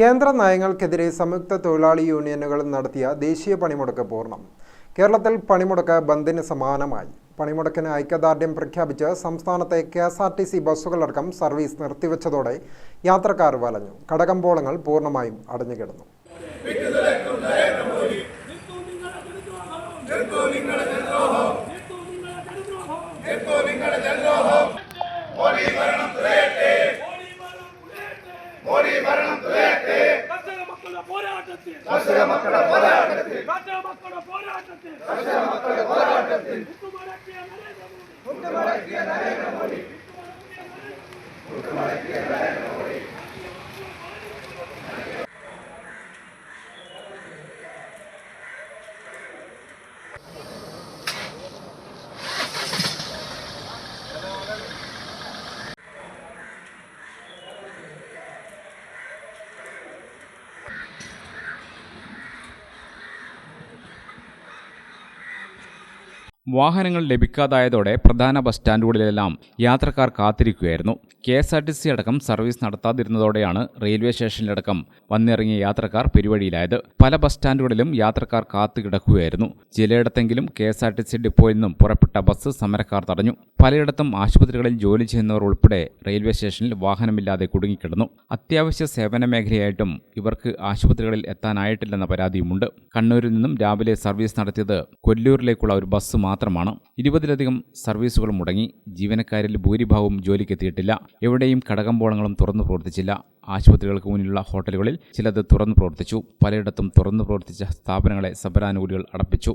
കേന്ദ്ര നയങ്ങൾക്കെതിരെ സംയുക്ത തൊഴിലാളി യൂണിയനുകൾ നടത്തിയ ദേശീയ പണിമുടക്ക് പൂർണം കേരളത്തിൽ പണിമുടക്ക് ബന്ദിന് സമാനമായി പണിമുടക്കിന് ഐക്യദാർഢ്യം പ്രഖ്യാപിച്ച് സംസ്ഥാനത്തെ K S R T C ബസ്സുകളടക്കം service നിർത്തിവെച്ചതോടെ യാത്രക്കാർ വലഞ്ഞു കടകമ്പോളങ്ങൾ പൂർണമായും അടഞ്ഞുകിടന്നു போராட்டத்தில் வர்த்தக மக்கள போராட்டத்தில் வர்த்தக மக்கள போராட்டத்தில் வர்த்தக மக்கள போராட்டத்தில் முக்குமரக்கிய நரேந்திர மோடி. முக்குமரக்கிய நரேந்திர மோடி. முக்குமரக்கிய நரேந்திர மோடி. വാഹനങ്ങൾ ലഭിക്കാതായതോടെ പ്രധാന ബസ് സ്റ്റാൻഡുകളിലെല്ലാം യാത്രക്കാർ കാത്തിരിക്കുകയായിരുന്നു. K S R T C അടക്കം സർവീസ് നടത്താതിരുന്നതോടെയാണ് റെയിൽവേ സ്റ്റേഷനിലടക്കം വന്നിറങ്ങിയ യാത്രക്കാർ പെരുവഴിയിലായത് പല ബസ് സ്റ്റാൻഡുകളിലും യാത്രക്കാർ കാത്തു കിടക്കുകയായിരുന്നു ചിലയിടത്തെങ്കിലും K S R T C ഡിപ്പോയിൽ നിന്നും പുറപ്പെട്ട ബസ് സമരക്കാർ തടഞ്ഞു. പലയിടത്തും ആശുപത്രികളിൽ ജോലി ചെയ്യുന്നവർ ഉൾപ്പെടെ റെയിൽവേ സ്റ്റേഷനിൽ വാഹനമില്ലാതെ കുടുങ്ങിക്കിടന്നു. അത്യാവശ്യ സേവന മേഖലയായിട്ടും ഇവർക്ക് ആശുപത്രികളിൽ എത്താനായിട്ടില്ലെന്ന പരാതിയുമുണ്ട്. കണ്ണൂരിൽ നിന്നും രാവിലെ സർവീസ് നടത്തിയത് കൊല്ലൂരിലേക്കുള്ള ഒരു ബസ് മാത്രമാണ്. ഇരുപതിലധികം സർവീസുകൾ മുടങ്ങി. ജീവനക്കാരിൽ ഭൂരിഭാഗവും ജോലിക്കെത്തിയിട്ടില്ല. എവിടെയും കടകമ്പോളങ്ങളും തുറന്നു പ്രവർത്തിച്ചില്ല. ആശുപത്രികൾക്ക് മുന്നിലുള്ള ഹോട്ടലുകളിൽ ചിലത് തുറന്നു പ്രവർത്തിച്ചു. പലയിടത്തും തുറന്നു പ്രവർത്തിച്ച സ്ഥാപനങ്ങളെ സമരാനുകൂലികൾ അടപ്പിച്ചു.